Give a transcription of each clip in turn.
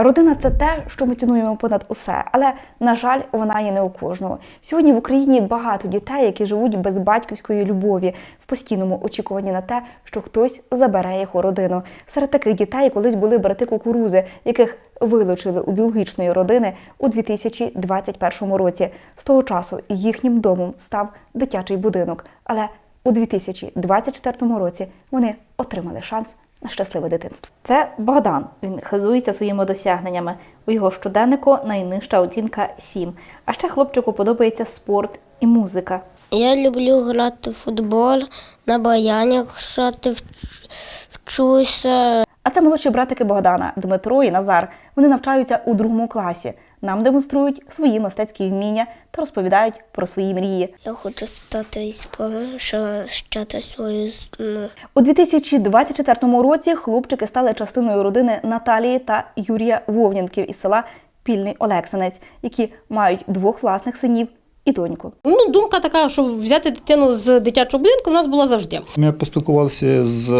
Родина це те, що ми цінуємо понад усе, але на жаль, вона є не у кожного. Сьогодні в Україні багато дітей, які живуть без батьківської любові, в постійному очікуванні на те, що хтось забере їх у родину. Серед таких дітей колись були брати кукурузи, яких вилучили у біологічної родини у 2021 році. З того часу їхнім домом став дитячий будинок. Але у 2024 році вони отримали шанс щасливе дитинство. Це Богдан. Він хизується своїми досягненнями. У його щоденнику найнижча оцінка 7. А ще хлопчику подобається спорт і музика. Я люблю грати в футбол, на баянях грати, вчуся. А це молодші братики Богдана Дмитро і Назар. Вони навчаються у другому класі. Нам демонструють свої мистецькі вміння та розповідають про свої мрії. Я хочу стати військовим, щоб щати свою ну, У 2024 році хлопчики стали частиною родини Наталії та Юрія Вовнянків із села Пільний Олексанець, які мають двох власних синів і доньку. Ну, думка така, що взяти дитину з дитячого будинку в нас була завжди. Ми поспілкувалися з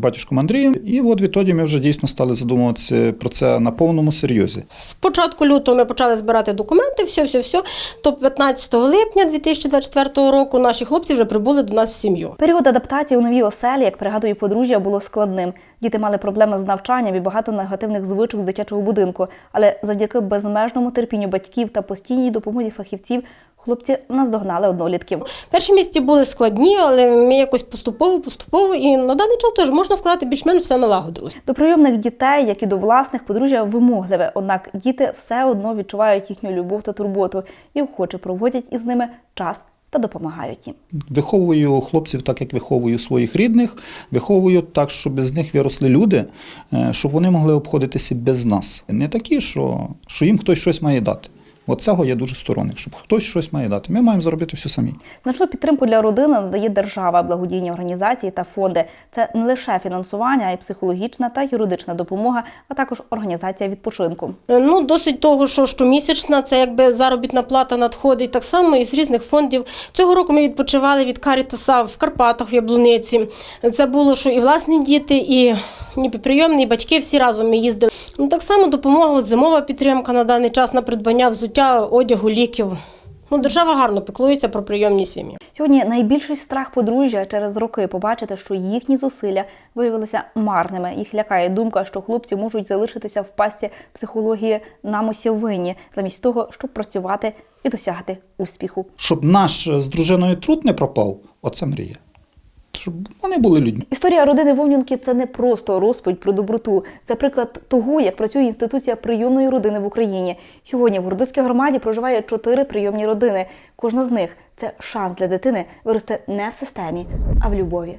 батюшком Андрієм, і от відтоді ми вже дійсно стали задумуватися про це на повному серйозі. З початку лютого ми почали збирати документи, все, все, все. То 15 липня 2024 року наші хлопці вже прибули до нас в сім'ю. Період адаптації у новій оселі, як пригадує подружжя, було складним. Діти мали проблеми з навчанням і багато негативних звичок з дитячого будинку. Але завдяки безмежному терпінню батьків та постійній допомозі фахівців хлопці наздогнали однолітків. Перші місяці були складні, але ми якось поступово, поступово, і на даний час теж можна сказати, більш-менш все налагодилось. До прийомних дітей, як і до власних, подружжя вимогливе, однак діти все одно відчувають їхню любов та турботу і охоче проводять із ними час та допомагають їм. Виховую хлопців так, як виховую своїх рідних, виховую так, щоб з них виросли люди, е, щоб вони могли обходитися без нас. Не такі, що, що їм хтось щось має дати. От цього я дуже сторонник, щоб хтось щось має дати. Ми маємо зробити все самі. Значну підтримку для родини надає держава, благодійні організації та фонди. Це не лише фінансування, а й психологічна та юридична допомога, а також організація відпочинку. Е, Ну, досить того, що щомісячна, це якби заробітна плата надходить так само із різних фондів. Цього року ми відпочивали від Карітаса в Карпатах, в Яблуниці. Це було, що і власні діти, і ніби прийомні, і батьки всі разом ми їздили. Ну, так само допомога, зимова підтримка на даний час на придбання взуття, одягу, ліків. Ну, держава гарно піклується про прийомні сім'ї. Сьогодні найбільший страх подружжя через роки побачити, що їхні зусилля виявилися марними. Їх лякає думка, що хлопці можуть залишитися в пасті психології нам усі винні, замість того, щоб працювати і досягати успіху. Щоб наш з дружиною труд не пропав, оце мрія. Щоб вони були людьми. Історія родини Вовнянки це не просто розповідь про доброту. Це приклад того, як працює інституція прийомної родини в Україні. Сьогодні в Городоцькій громаді проживає чотири прийомні родини. Кожна з них це шанс для дитини вирости не в системі, а в любові